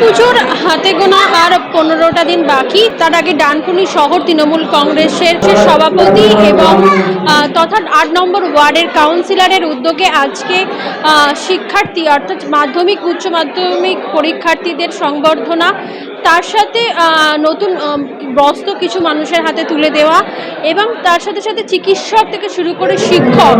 দুর্গাপুজোর হাতে গোনা আর পনেরোটা দিন বাকি। তার আগে ডানকুনি শহর তৃণমূল কংগ্রেসের সভাপতি এবং তথা আট নম্বর ওয়ার্ডের কাউন্সিলরের উদ্যোগে আজকে শিক্ষার্থী অর্থাৎ মাধ্যমিক, উচ্চ মাধ্যমিক পরীক্ষার্থীদের সংবর্ধনা তার সাথে নতুন বস্ত্র কিছু মানুষের হাতে তুলে দেওয়া এবং তার সাথে সাথে চিকিৎসক থেকে শুরু করে শিক্ষক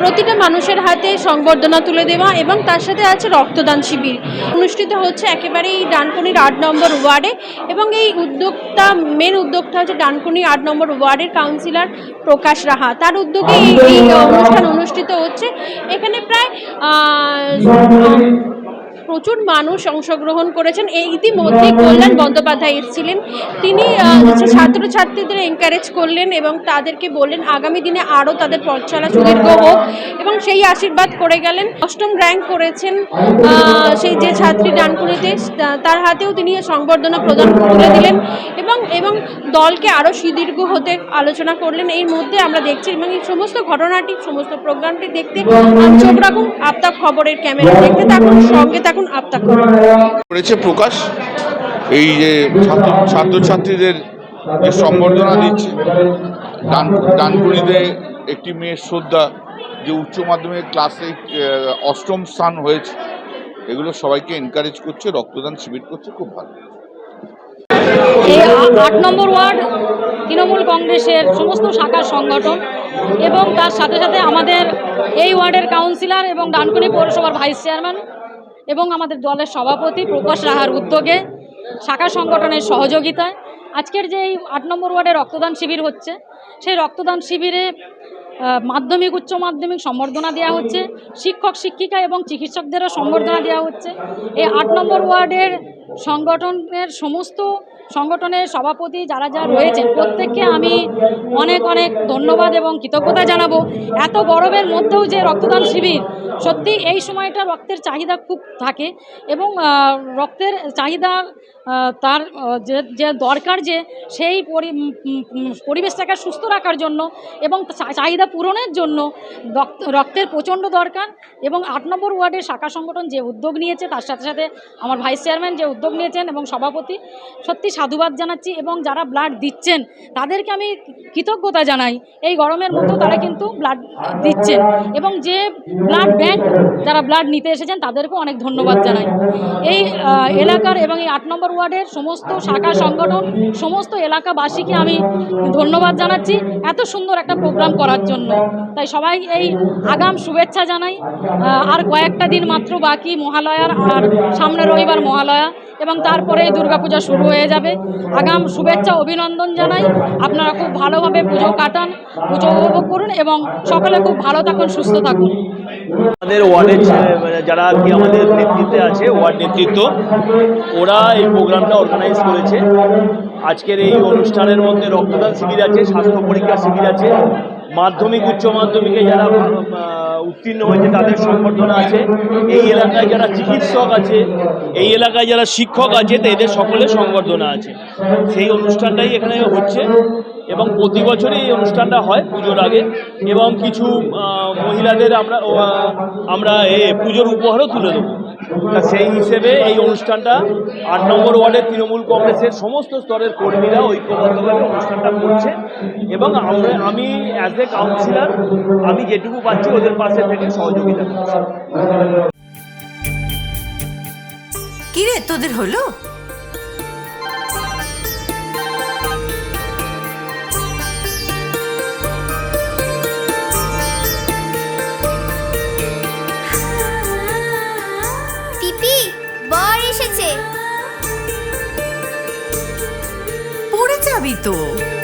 প্রতিটা মানুষের হাতে সংবর্ধনা তুলে দেওয়া এবং তার সাথে আছে রক্তদান শিবির। অনুষ্ঠিত হচ্ছে একেবারেই ডানকুনির আট নম্বর ওয়ার্ডে এবং এই উদ্যোগটা মেন উদ্যোগটা হচ্ছে ডানকুনি আট নম্বর ওয়ার্ডের কাউন্সিলর প্রকাশ রাহা। তার উদ্যোগে এই অনুষ্ঠান অনুষ্ঠিত হচ্ছে। এখানে প্রায় প্রচুর মানুষ অংশগ্রহণ করেছেন। এই ইতিমধ্যে কল্যাণ বন্দ্যোপাধ্যায় এসেছিলেন। তিনি ছাত্রছাত্রীদের এনকারেজ করলেন এবং তাদেরকে বললেন, আগামী দিনে আরও তাদের পথ চলা সুদীর্ঘ হোক। এবং সেই আশীর্বাদ করে গেলেন। অষ্টম র্যাঙ্ক করেছেন সেই যে ছাত্রী ডানকুনিতে তার হাতেও তিনি সংবর্ধনা প্রদান তুলে দিলেন এবং এবং দলকে আরও সুদীর্ঘ হতে আলোচনা করলেন। এর মধ্যে আমরা দেখছি এবং এই সমস্ত ঘটনাটি, সমস্ত প্রোগ্রামটি দেখতে চোখ রাখুন আপতা খবরের ক্যামেরা। দেখতে থাকুন, সঙ্গে থাকুন। আপতা খবর করেছে প্রকাশ এই যে ছাত্র ছাত্রছাত্রীদের যে সম্বর্ধনা দিচ্ছে ডান ডানকুনিতে একটি মেয়ের শ্রদ্ধা যে উচ্চ মাধ্যমিক ক্লাসে অষ্টম স্থান হয়েছে এগুলো সবাইকে এনকারেজ করছে রক্তদান শিবির করছে খুব ভালো। এই আট নম্বর ওয়ার্ড তৃণমূল কংগ্রেসের সমস্ত শাখার সংগঠন এবং তার সাথে সাথে আমাদের এই ওয়ার্ডের কাউন্সিলর এবং ডানকুনি পৌরসভার ভাইস চেয়ারম্যান এবং আমাদের দলের সভাপতি প্রকাশ রাহার উদ্যোগে শাখা সংগঠনের সহযোগিতায় আজকের যে এই আট নম্বর ওয়ার্ডে রক্তদান শিবির হচ্ছে, সেই রক্তদান শিবিরে মাধ্যমিক, উচ্চ মাধ্যমিক সম্বর্ধনা দেওয়া হচ্ছে, শিক্ষক, শিক্ষিকা এবং চিকিৎসকদেরও সম্বর্ধনা দেওয়া হচ্ছে। এই আট নম্বর ওয়ার্ডের সংগঠনের সমস্ত সংগঠনের সভাপতি যারা যা রয়েছেন, প্রত্যেককে আমি অনেক অনেক ধন্যবাদ এবং কৃতজ্ঞতা জানাব। এত গরমের মধ্যেও যে রক্তদান শিবির, সত্যি এই সময়টা রক্তের চাহিদা খুব থাকে এবং রক্তের চাহিদা তার যে যে দরকার যে, সেই পরিবেশটাকে সুস্থ রাখার জন্য এবং চাহিদা পূরণের জন্য রক্ত- রক্তের প্রচণ্ড দরকার এবং আট নম্বর ওয়ার্ডের শাখা সংগঠন যে উদ্যোগ নিয়েছে, তার সাথে সাথে আমার ভাইস চেয়ারম্যান যে উদ্যোগ নিয়েছেন এবং সভাপতি, সত্যি সাধুবাদ জানাচ্ছি এবং যারা ব্লাড দিচ্ছেন, তাদেরকে আমি কৃতজ্ঞতা জানাই। এই গরমের মধ্যেও তারা কিন্তু ব্লাড দিচ্ছেন এবং যে ব্লাড ব্যাংক যারা ব্লাড নিতে এসেছেন, তাদেরকেও অনেক ধন্যবাদ জানাই। এই এলাকার এবং এই আট নম্বর ওয়ার্ডের সমস্ত শাখা সংগঠন, সমস্ত এলাকাবাসীকে আমি ধন্যবাদ জানাচ্ছি এত সুন্দর একটা প্রোগ্রাম করার জন্য। তাই সবাই এই আগাম শুভেচ্ছা জানাই। আর কয়েকটা দিন মাত্র বাকি মহালয়ার, আর সামনে রবিবার মহালয়া এবং তারপরে দুর্গাপূজা শুরু হয়ে যাবে। আগাম শুভেচ্ছা, অভিনন্দন জানাই। আপনারা খুব ভালোভাবে পুজো কাটান, পুজো উপভোগ করুন এবং সকলে খুব ভালো থাকুন, সুস্থ থাকুন। আমাদের ওয়ার্ডের মানে যারা আর কি আমাদের নেতৃত্বে আছে, ওয়ার্ড নেতৃত্ব, ওরা এই প্রোগ্রামটা অর্গানাইজ করেছে। আজকের এই অনুষ্ঠানের মধ্যে রক্তদান শিবির আছে, স্বাস্থ্য পরীক্ষা শিবির আছে। মাধ্যমিক, উচ্চ মাধ্যমিকে যারা উত্তীর্ণ হয়েছে, তাদের সংবর্ধনা আছে। এই এলাকায় যারা চিকিৎসক আছে, এই এলাকায় যারা শিক্ষক আছে তাদের সকলের সংবর্ধনা আছে। সেই অনুষ্ঠানটাই এখানে হচ্ছে। এবং প্রতি বছরই এই অনুষ্ঠানটা হয় পুজোর আগে এবং কিছু মহিলাদের আমরা আমরা এ পুজোর উপহারও তুলে দেবো। সেই হিসেবে এই অনুষ্ঠানটা আট নম্বর ওয়ার্ডের তৃণমূল কংগ্রেসের সমস্ত স্তরের কর্মীরা ঐক্যবদ্ধভাবে অনুষ্ঠানটা করছে এবং আমরা, আমি অ্যাজ এ কাউন্সিলর আমি যেটুকু পাচ্ছি ওদের পাশে থেকে সহযোগিতা করছি। কিরে, তোদের হলো? hábito.